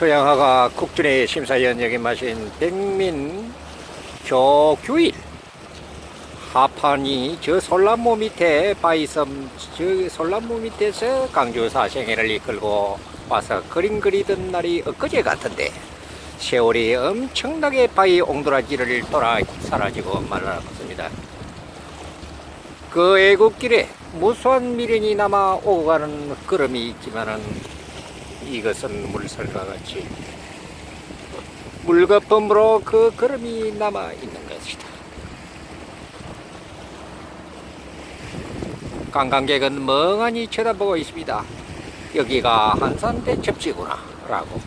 서양화가 국준의 심사위원 역임 하신 백민 조규일 하판이 저 솔나무 밑에 바이섬 저 솔나무 밑에서 강주 사 생애를 이끌고 와서 그림 그리던 날이 엊그제 같은데 세월이 엄청나게 바위 옹드라지를 돌아 사라지고 말았습니다. 그 애국길에 무수한 미련이 남아 오고 가는 걸음이 있지만은 이것은 물살과 같이 물거품으로 그 걸음이 남아 있는 것이다. 관광객은 멍하니 쳐다보고 있습니다. 여기가 한산 대첩지구나 라고